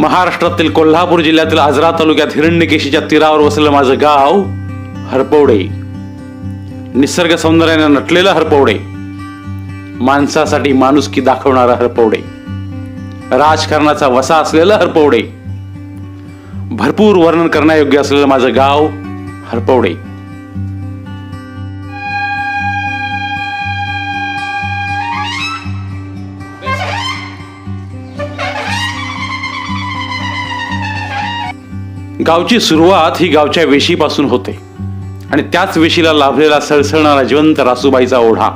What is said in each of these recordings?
महाराष्ट्रातील कोल्हापूर जिल्ह्यातील आजरा तालुक्यात हिरण्यकेशीच्या तीरावर वसलेलं माझं गाव हरपवडे. निसर्ग सौंदर्याने नटलेलं हरपवडे. माणसासाठी माणुसकी दाखवणारा हरपवडे. राजकारणाचा वसा असलेलं हरपवडे. भरपूर वर्णन करण्यायोग्य असलेलं माझं गाव हरपवडे. गावची सुरुवात ही गावच्या वेशीपासून होते. आणि त्याच वेशीला लाभलेला सळसळणारा जिवंत रासूबाईचा ओढा.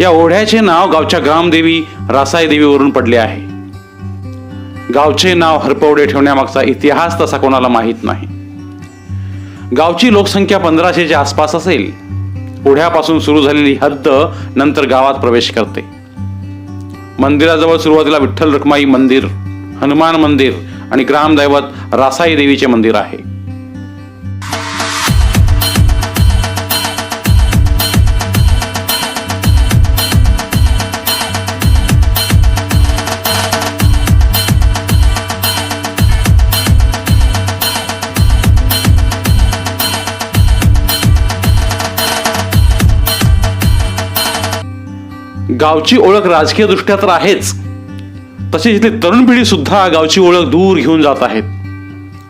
या ओढ्याचे नाव गावच्या ग्रामदेवी रासाई देवीवरून पडले आहे. गावचे नाव हरपवडे ठेवण्यामागचा इतिहास तसा कोणाला माहीत नाही. गावची लोकसंख्या पंधराशेच्या आसपास असेल ओढ्यापासून सुरू झालेली हद्द नंतर गावात प्रवेश करते. मंदिराजवळ सुरुवातीला विठ्ठल रखमाई मंदिर हनुमान मंदिर आणि ग्रामदैवत रासाई देवीचे मंदिर आहे. गावची ओळख राजकीय दृष्ट्या तर आहेच. तसेच इथली तरुण पिढी सुद्धा गावची ओळख दूर घेऊन जात आहेत.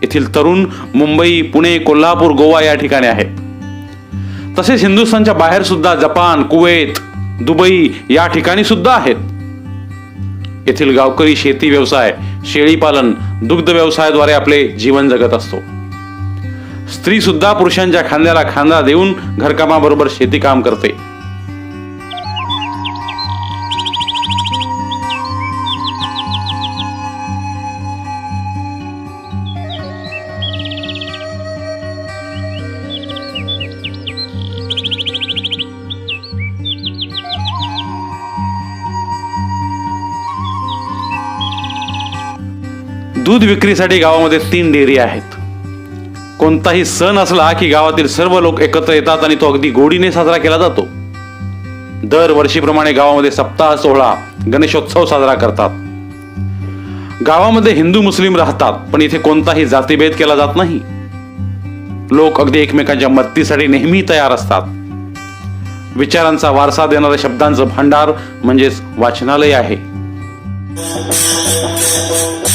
येथील तरुण मुंबई पुणे कोल्हापूर गोवा या ठिकाणी आहेत. तसेच हिंदुस्थानच्या बाहेर सुद्धा जपान कुवेत दुबई या ठिकाणी सुद्धा आहेत. येथील गावकरी शेती व्यवसाय शेळीपालन दुग्ध व्यवसायाद्वारे आपले जीवन जगत असतो. स्त्री सुद्धा पुरुषांच्या खांद्याला खांदा देऊन घरकामाबरोबर शेती काम करते. दूध विक्रीसाठी गावामध्ये तीन डेअरी आहेत. कोणताही सण असला की गावातील सर्व लोक एकत्र येतात आणि तो अगदी गोडीने साजरा केला जातो. दरवर्षीप्रमाणे गावामध्ये सप्ताह सोहळा गणेशोत्सव साजरा करतात. गावामध्ये हिंदू मुस्लिम राहतात पण इथे कोणताही जातीभेद केला जात नाही. लोक अगदी एकमेकांच्या मदतीसाठी नेहमी तयार असतात. विचारांचा वारसा देणाऱ्या शब्दांचं भांडार म्हणजेच वाचनालय आहे.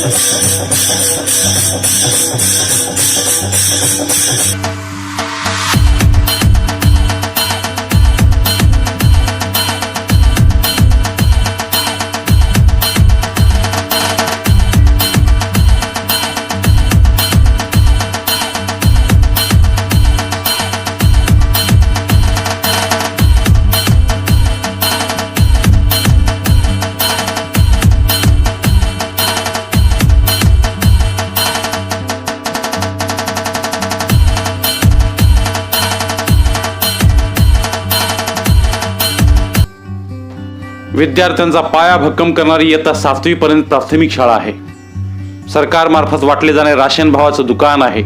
Thank you. विद्यार्थ्यांचा पाया भक्कम करणारी इयत्ता सातवीपर्यंत प्राथमिक शाळा आहे. सरकारमार्फत वाटले जाणारे राशन भावाचं दुकान आहे.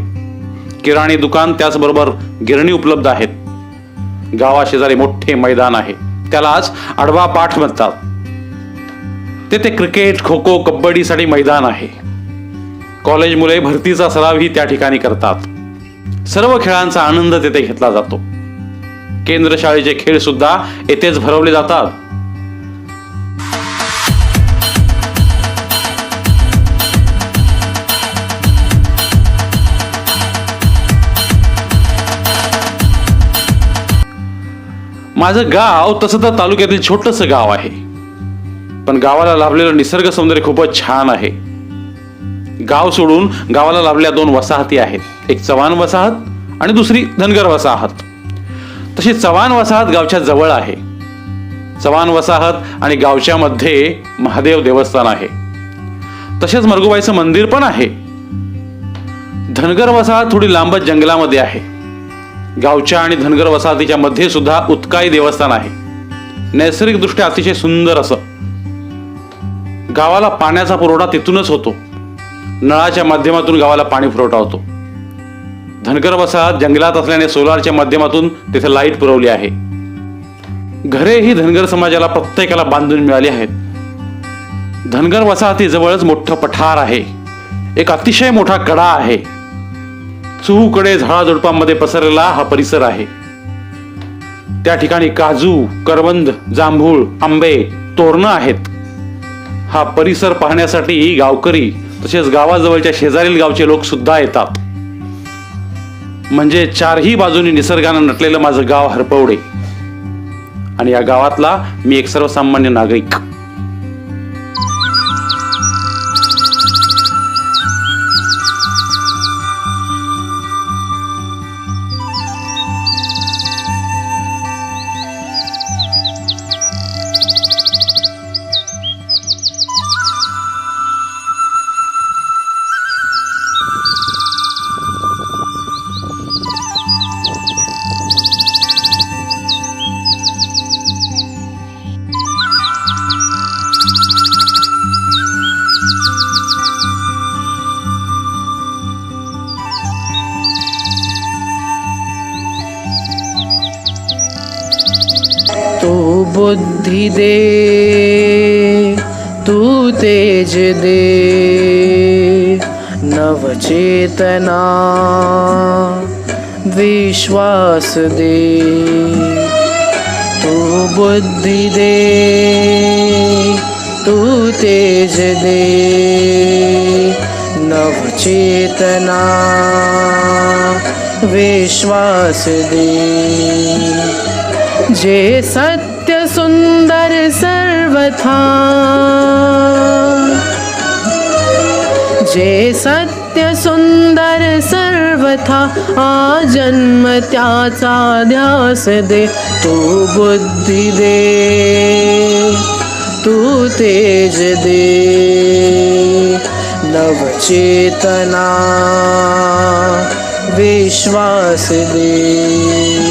किराणी दुकान त्याचबरोबर गिरणी उपलब्ध आहेत. गावाशेजारी मोठे मैदान आहे. त्यालाच आडवा पाठ म्हणतात. तेथे क्रिकेट खो खो कबड्डीसाठी मैदान आहे. कॉलेज मुले भरतीचा सरावही त्या ठिकाणी करतात. सर्व खेळांचा आनंद तेथे घेतला जातो. केंद्र शाळेचे खेळ सुद्धा येथेच भरवले जातात. माझं गाव तसं तर तालुक्यातील छोटंसं गाव आहे. पण गावाला लाभलेलं निसर्ग सौंदर्य खूपच छान आहे. गाव सोडून गावाला लाभल्या दोन वसाहती आहेत. एक चव्हाण वसाहत आणि दुसरी धनगर वसाहत. तशी चव्हाण वसाहत गावच्या जवळ आहे. चव्हाण वसाहत आणि गावच्या मध्ये महादेव देवस्थान आहे. तसेच मरगुबाईचं मंदिर पण आहे. धनगर वसाहत थोडी लांबच जंगलामध्ये आहे. गावच्या आणि धनगर वसाहतीच्या मध्ये सुद्धा उत्काई देवस्थान आहे. नैसर्गिकदृष्ट्या अतिशय सुंदर असं. गावाला पाण्याचा पुरवठा तिथूनच होतो. नळाच्या माध्यमातून गावाला पाणी पुरवठा होतो. धनगर वसाहत जंगलात असल्याने सोलारच्या माध्यमातून तिथे लाइट पुरवली आहे. घरे ही धनगर समाजाला प्रत्येकाला बांधून मिळाली आहेत. धनगर वसाहतीजवळच मोठं पठार आहे. एक अतिशय मोठा कडा आहे. चहूकडे झाडाझुडपांमध्ये पसरलेला हा परिसर आहे. त्या ठिकाणी काजू करवंद जांभूळ आंबे तोरणं आहेत. हा परिसर पाहण्यासाठी गावकरी तसेच गावाजवळच्या शेजारील गावचे लोक सुद्धा येतात. म्हणजे चारही बाजूनी निसर्गानं नटलेलं माझं गाव हरपवडे. आणि या गावातला मी एक सर्वसामान्य नागरिक. तू बुद्धि दे तू तेज दे नवचेतना विश्वास दे। तू बुद्धि दे तू तेज दे नवचेतना विश्वास दे। जे सत्य सुंदर सर्वथा। जे सत्य सुंदर सर्वथा आ जन्म त्याचा ध्यास दे तू बुद्धी दे तू तेज दे। नवचेतना विश्वास दे।